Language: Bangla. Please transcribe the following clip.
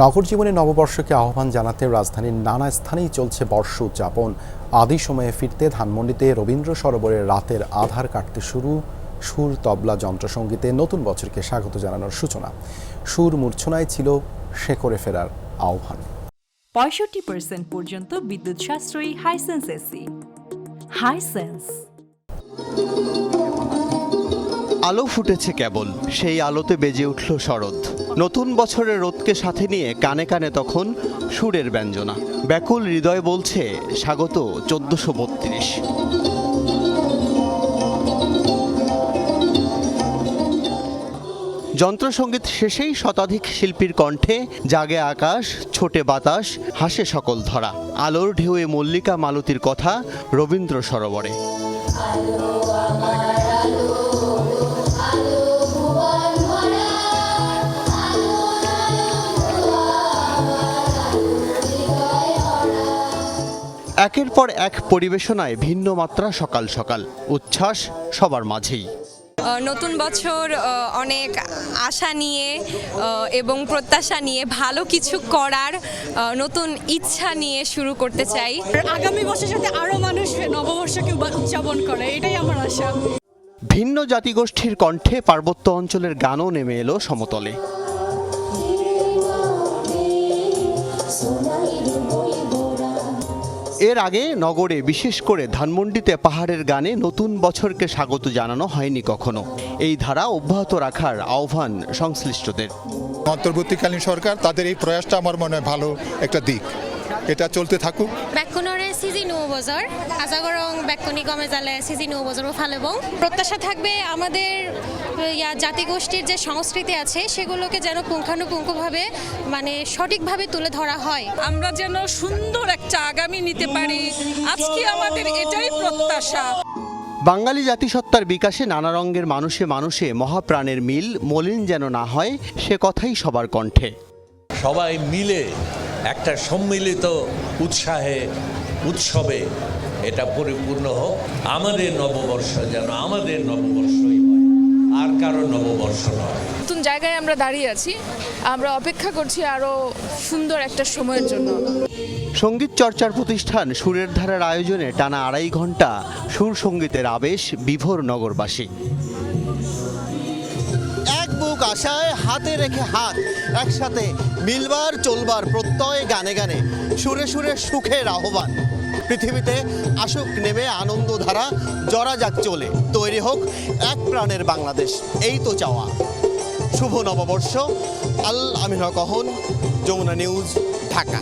নগর জীবনে নববর্ষকে আহ্বান জানাতে রাজধানীর নানা স্থানেই চলছে বর্ষ উদযাপন। আদি সময়ে ফিরতে ধানমন্ডিতে রবীন্দ্র সরোবরের রাতের আধার কাটতে শুরু। সুর তবলা যন্ত্রসঙ্গীতে নতুন বছরকে স্বাগত জানানোর সূচনা। সুর মূর্ছনায় ছিল শেকড়ে ফেরার আহ্বান। পঁয়ষট্টি পার্সেন্ট পর্যন্ত বিদ্যুৎ সাশ্রয়ী হাইসেন্স এসি। হাইসেন্স আলো ফুটেছে কেবল সেই আলোতে বেজে উঠল শরৎ। নতুন বছরের রোদকে সাথে নিয়ে কানে কানে তখন সুরের ব্যঞ্জনা। ব্যাকুল হৃদয় বলছে, স্বাগত চোদ্দশো বত্রিশ। যন্ত্রসঙ্গীত শেষেই শতাধিক শিল্পীর কণ্ঠে জাগে আকাশ, ছোটে বাতাস, হাসে সকল ধরা। আলোর ঢেউয়ে মল্লিকা মালতীর কথা রবীন্দ্র সরোবরে। একের পর এক পরিবেশনায় ভিন্ন মাত্রা সকাল সকাল। উচ্ছ্বাস সবার মাঝেই। নতুন বছর অনেক আশা নিয়ে এবং প্রত্যাশা নিয়ে ভালো কিছু করার নতুন ইচ্ছা নিয়ে শুরু করতে চাই। আগামী বছর সাথে আরও মানুষ নববর্ষকে উদযাপন করে এটাই আমার আশা। ভিন্ন জাতিগোষ্ঠীর কণ্ঠে পার্বত্য অঞ্চলের গানও নেমে এলো সমতলে। এর আগে নগরে বিশেষ করে ধানমন্ডিতে পাহাড়ের গানে নতুন বছরকে স্বাগত জানানো হয়নি কখনো। এই ধারা অব্যাহত রাখার আহ্বান সংশ্লিষ্টদের। অন্তর্বর্তীকালীন সরকার তাদের এই প্রয়াসটা আমার মনে হয় ভালো একটা দিক। এটা চলতে থাকুক। বেকনৰে চিজি নুব বজাৰ আশা কৰং বেকনি কমে যালে চিজি নুব বজারও ফালেব প্রত্যাশা থাকবে আমাদের ইয়া জাতিগোষ্ঠীর যে সংস্কৃতি আছে সেগুলোকে যেন পুঙ্খানুপুঙ্খভাবে মানে সঠিকভাবে তুলে ধরা হয়। আমরা যেন সুন্দর একটা আগামী নিতে পারি। আজকে আমাদের এটাই প্রত্যাশা। বাঙালি জাতিসত্তার বিকাশে নানা রঙের মানুষে মানুষে মহাপ্রাণের মিল মলিন যেন না হয় সে কথাই সবার কণ্ঠে। সবাই মিলে একটা সম্মিলিত উৎসাহে উৎসবে এটা পরিপূর্ণ হোক। আমাদের নববর্ষ যেন আমাদের নববর্ষই হয় আর কারও নববর্ষ নয়। নতুন জায়গায় আমরা দাঁড়িয়ে আছি। আমরা অপেক্ষা করছি আরও সুন্দর একটা সময়ের জন্য। সংগীত চর্চার প্রতিষ্ঠান সুরের ধারার আয়োজনে টানা আড়াই ঘণ্টা সুর সঙ্গীতের আবেশ বিভোর নগরবাসী। এক বুক আশায় হাতে রেখে হাত একসাথে মিলবার চলবার প্রত্যয় গানে গানে সুরে সুরে সুখের আহ্বান। পৃথিবীতে আসুক নেমে আনন্দধারা জরা যাক চলে তৈরি হোক এক প্রাণের বাংলাদেশ এই তো চাওয়া। শুভ নববর্ষ। আল আমিন কহন যমুনা নিউজ ঢাকা।